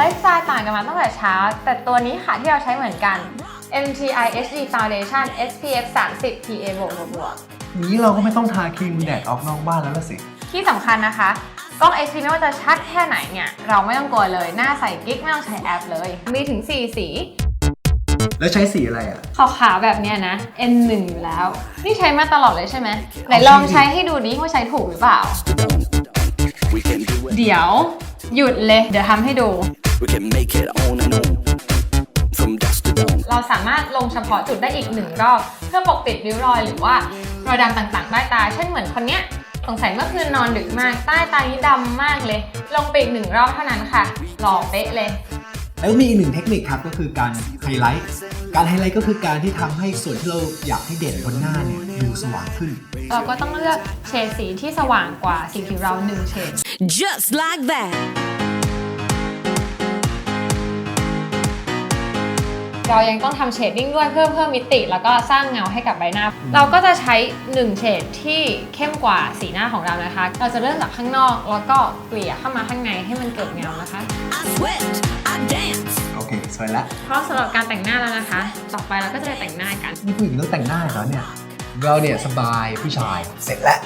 ลฟ์สไตล์ต่างกันมาตั้งแต่เช้า แต่ตัวนี้ค่ะที่เราใช้เหมือนกัน MTI HD Foundation SPF 30 PA บวกบวกบวกนี้เราก็ไม่ต้องทาครีมแดดออกนอกบ้านแล้วล่ะสิ ที่สำคัญนะคะ กล้อง HP ไม่ว่าจะชัดแค่ไหนเนี่ย เราไม่ต้องกลัวเลย หน้าใสกิ๊กไม่ต้องใช้แอปเลย มีถึง 4 สีแล้วใช้สีอะไรอะ ขาวๆแบบเนี้ยนะ N1 อยู่แล้ว นี่ใช้มาตลอดเลยใช่ไหมไหนลองใช้ให้ดูดิว่าใช้ถูกหรือเปล่า We can do it. เดี๋ยว หยุดเลย เดี๋ยวทำให้ดู We can make it on and on. From dusk to dawn. เราสามารถลงเฉพาะจุดได้อีกหนึ่งรอบ เพื่อปกปิดริ้วรอยหรือว่ารอยดำต่างๆใต้ตา เช่นเหมือนคนเนี้ยสงสัยเมื่อคืนนอนดึกมากใต้ตานี้ดำมากเลย ลงไปอีกหนึ่งรอบเท่านั้นค่ะ หล่อเป๊ะเลย แล้วมีอีกหนึ่งเทคนิคครับก็คือการไฮไลท์ การไฮไลท์ก็คือการที่ทำให้ส่วนที่เราอยากให้เด่นบนหน้าเนี่ยดูสว่างขึ้น เราก็ต้องเลือกเฉดสีที่สว่างกว่าสีผิวเราหนึ่งเฉด Just like that. เรายังต้องทำเชดดิ้งด้วยเพื่อเพิ่มมิติ แล้วก็สร้างเงาให้กับใบหน้า เราก็จะใช้ 1 เฉดที่เข้มกว่าสีหน้าของเรานะคะ เราจะเริ่มจากข้างนอกแล้วก็เกลี่ยเข้ามาข้างในให้มันเกิดเงานะคะ I sweat, I dance. โอเคสวยแล้วเพราะสำหรับการแต่งหน้าแล้วนะคะ ต่อไปเราก็จะไปแต่งหน้ากัน นี่ผู้หญิงต้องแต่งหน้าแล้วเนี่ย เราเนี่ยสบายผู้ชายเสร็จแล้ว